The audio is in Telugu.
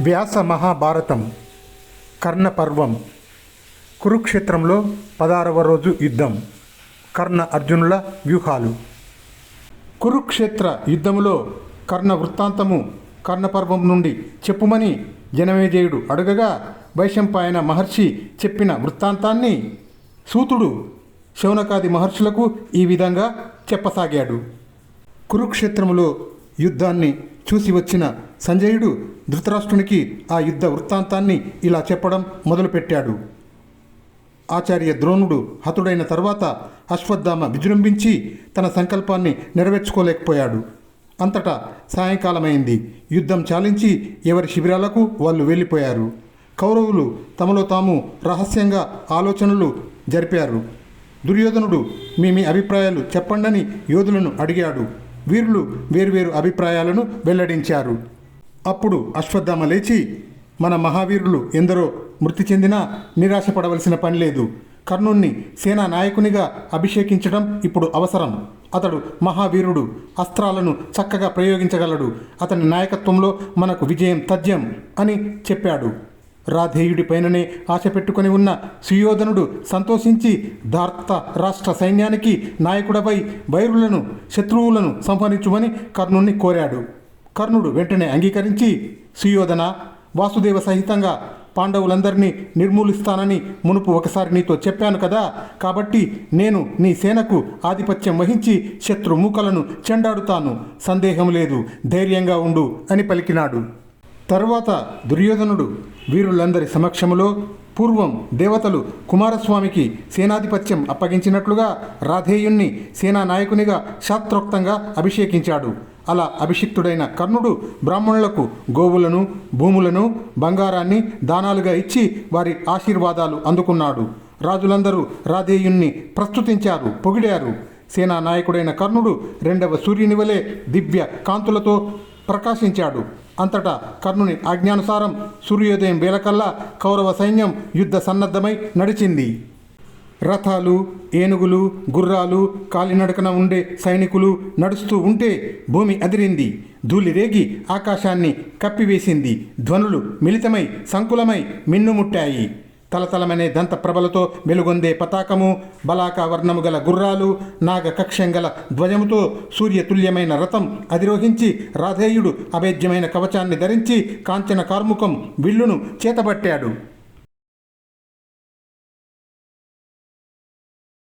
వ్యాస మహాభారతం కర్ణపర్వం కురుక్షేత్రంలో పదారవ రోజు యుద్ధం కర్ణ అర్జునుల వ్యూహాలు. కురుక్షేత్ర యుద్ధములో కర్ణ వృత్తాంతము కర్ణపర్వం నుండి చెప్పుమని జనమేజయుడు అడగగా వైశంపాయన మహర్షి చెప్పిన వృత్తాంతాన్ని సూతుడు శౌనకాది మహర్షులకు ఈ విధంగా చెప్పసాగాడు. కురుక్షేత్రములో యుద్ధాన్ని చూసి వచ్చిన సంజయుడు ధృతరాష్ట్రునికి ఆ యుద్ధ వృత్తాంతాన్ని ఇలా చెప్పడం మొదలుపెట్టాడు. ఆచార్య ద్రోణుడు హతుడైన తర్వాత అశ్వత్థామ విజృంభించి తన సంకల్పాన్ని నెరవేర్చుకోలేకపోయాడు. అంతటా సాయంకాలమైంది. యుద్ధం చాలించి ఎవరి శిబిరాలకు వాళ్ళు వెళ్ళిపోయారు. కౌరవులు తమలో తాము రహస్యంగా ఆలోచనలు జరిపారు. దుర్యోధనుడు మీ మీ అభిప్రాయాలు చెప్పండని యోధులను అడిగాడు. వీరులు వేర్వేరు అభిప్రాయాలను వెల్లడించారు. అప్పుడు అశ్వత్థామ లేచి మన మహావీరులు ఎందరో మృతి చెందినా నిరాశపడవలసిన పని లేదు. కర్ణుణ్ణి సేనా నాయకునిగా అభిషేకించడం ఇప్పుడు అవసరం. అతడు మహావీరుడు అస్త్రాలను చక్కగా ప్రయోగించగలడు. అతని నాయకత్వంలో మనకు విజయం తథ్యం అని చెప్పాడు. రాధేయుడిపైననే ఆశ పెట్టుకుని ఉన్న సుయోధనుడు సంతోషించి దార్త రాష్ట్ర సైన్యానికి నాయకుడపై వైరులను శత్రువులను సంహరించుమని కర్ణుణ్ణి కోరాడు. కర్ణుడు వెంటనే అంగీకరించి సుయోధన వాసుదేవ సహితంగా పాండవులందరినీ నిర్మూలిస్తానని మునుపు ఒకసారి నీతో చెప్పాను కదా కాబట్టి నేను నీ సేనకు ఆధిపత్యం వహించి శత్రు మూకలను చెండాడుతాను. సందేహం లేదు ధైర్యంగా ఉండు అని పలికినాడు. తరువాత దుర్యోధనుడు వీరులందరి సమక్షములో పూర్వం దేవతలు కుమారస్వామికి సేనాధిపత్యం అప్పగించినట్లుగా రాధేయుణ్ణి సేనా నాయకునిగా శాస్త్రోక్తంగా అభిషేకించాడు. అలా అభిషిక్తుడైన కర్ణుడు బ్రాహ్మణులకు గోవులను భూములను బంగారాన్ని దానాలుగా ఇచ్చి వారి ఆశీర్వాదాలు అందుకున్నాడు. రాజులందరూ రాధేయుణ్ణి ప్రస్తుతించారు పొగిడారు. సేనా నాయకుడైన కర్ణుడు రెండవ సూర్యుని వలె దివ్య కాంతులతో ప్రకాశించాడు. అంతటా కర్ణుని ఆజ్ఞానుసారం సూర్యోదయం వేలకల్లా కౌరవ సైన్యం యుద్ధ సన్నద్ధమై నడిచింది. రథాలు ఏనుగులు గుర్రాలు కాలినడకన ఉండే సైనికులు నడుస్తూ ఉంటే భూమి అదిరింది. ధూళి రేగి ఆకాశాన్ని కప్పివేసింది. ధ్వనులు మిళితమై సంకులమై మిన్నుముట్టాయి. తలతలమనే దంత ప్రభలతో వెలుగొందే పతాకము బలాక వర్ణము గల గుర్రాలు నాగ కక్ష్యం గల ధ్వజముతో సూర్యతుల్యమైన రథం అధిరోహించి రాధేయుడు అభేద్యమైన కవచాన్ని ధరించి కాంచన కార్ముకం విల్లును చేతబట్టాడు.